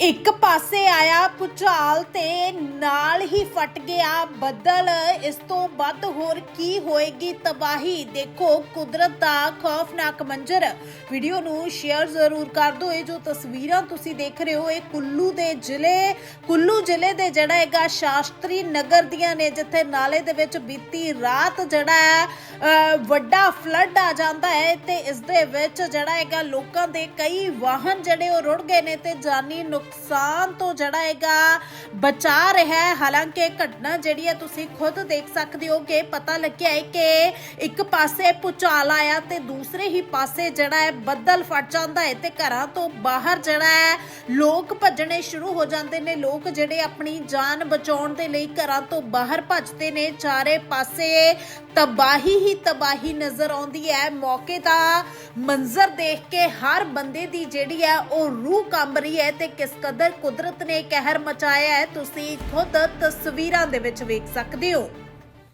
ਇੱਕ ਪਾਸੇ ਆਇਆ ਭੁਚਾਲ ਤੇ ਨਾਲ ਹੀ ਫਟ ਗਿਆ ਬੱਦਲ। ਇਸ ਤੋਂ ਵੱਧ ਹੋਰ ਕੀ ਹੋਏਗੀ? ਤਬਾਹੀ। ਦੇਖੋ, ਕੁਦਰਤ ਦਾ ਖੌਫਨਾਕ ਮੰਜ਼ਰ। ਵੀਡੀਓ ਨੂੰ ਸ਼ੇਅਰ ਜ਼ਰੂਰ ਕਰ ਦਿਓ। ਇਹ ਜੋ ਤਸਵੀਰਾਂ ਤੁਸੀਂ ਦੇਖ ਰਹੇ ਹੋ, ਇਹ ਕੁੱਲੂ ਦੇ ਜ਼ਿਲ੍ਹੇ, ਕੁੱਲੂ ਜ਼ਿਲ੍ਹੇ ਦੇ ਜਿਹੜਾ ਹੈਗਾ ਸ਼ਾਸਤਰੀ ਨਗਰ ਦੀਆਂ ਨੇ, ਜਿੱਥੇ ਨਾਲੇ ਦੇ ਵਿੱਚ ਬੀਤੀ ਰਾਤ ਜਿਹੜਾ ਹੈ ਵੱਡਾ ਫਲੱਡ ਆ ਜਾਂਦਾ ਹੈ ਤੇ ਇਸ ਦੇ ਵਿੱਚ ਜਿਹੜਾ ਹੈਗਾ ਲੋਕਾਂ ਦੇ ਕਈ ਵਾਹਨ ਜਿਹੜੇ ਉਹ ਰੁੜ ਗਏ ਨੇ ਤੇ ਜਾਨੀ ਨੁਕਸਾਨ ਤੋਂ ਜਿਹੜਾ ਹੈਗਾ। ਬਚਾ ਰਿਹਾ ਹੈ। ਹਾਲਾਂਕਿ ਇਹ ਘਟਨਾ ਜਿਹੜੀ ਹੈ, ਤੁਸੀਂ ਖੁਦ ਦੇਖ ਸਕਦੇ ਹੋ ਕਿ ਪਤਾ ਲੱਗਿਆ ਹੈ ਕਿ ਇੱਕ ਪਾਸੇ ਭੁਚਾਲ ਆਇਆ ਤੇ ਦੂਸਰੇ ਹੀ ਪਾਸੇ ਜਿਹੜਾ ਹੈ, ਬੱਦਲ ਫਟ ਜਾਂਦਾ ਹੈ ਤੇ ਘਰਾਂ ਤੋਂ ਬਾਹਰ ਜਿਹੜਾ ਹੈ, ਲੋਕ ਭੱਜਣੇ ਸ਼ੁਰੂ ਹੋ ਜਾਂਦੇ ਨੇ। ਲੋਕ ਜਿਹੜੇ ਆਪਣੀ ਜਾਨ ਬਚਾਉਣ ਦੇ ਲਈ ਘਰਾਂ ਤੋਂ ਬਾਹਰ ਭੱਜਦੇ ਨੇ, ਚਾਰੇ ਪਾਸੇ ਤਬਾਹੀ ਹੀ ਤਬਾਹੀ ਨਜ਼ਰ ਆਉਂਦੀ ਹੈ। ਮੌਕੇ ਦਾ ਮੰਜ਼ਰ ਦੇਖ ਕੇ ਹਰ ਬੰਦੇ ਦੀ ਜਿਹੜੀ ਹੈ, ਉਹ ਰੂਹ ਕੰਬ ਰਹੀ ਹੈ ਤੇ ਕਿਸ ਕਦਰ ਕੁਦਰਤ ਨੇ ਕਹਿਰ ਮਚਾਇਆ ਹੈ। ਤੁਸੀਂ ਖੁਦ ਤਸਵੀਰਾਂ ਦੇ ਵਿੱਚ ਵੇਖ ਸਕਦੇ ਹੋ।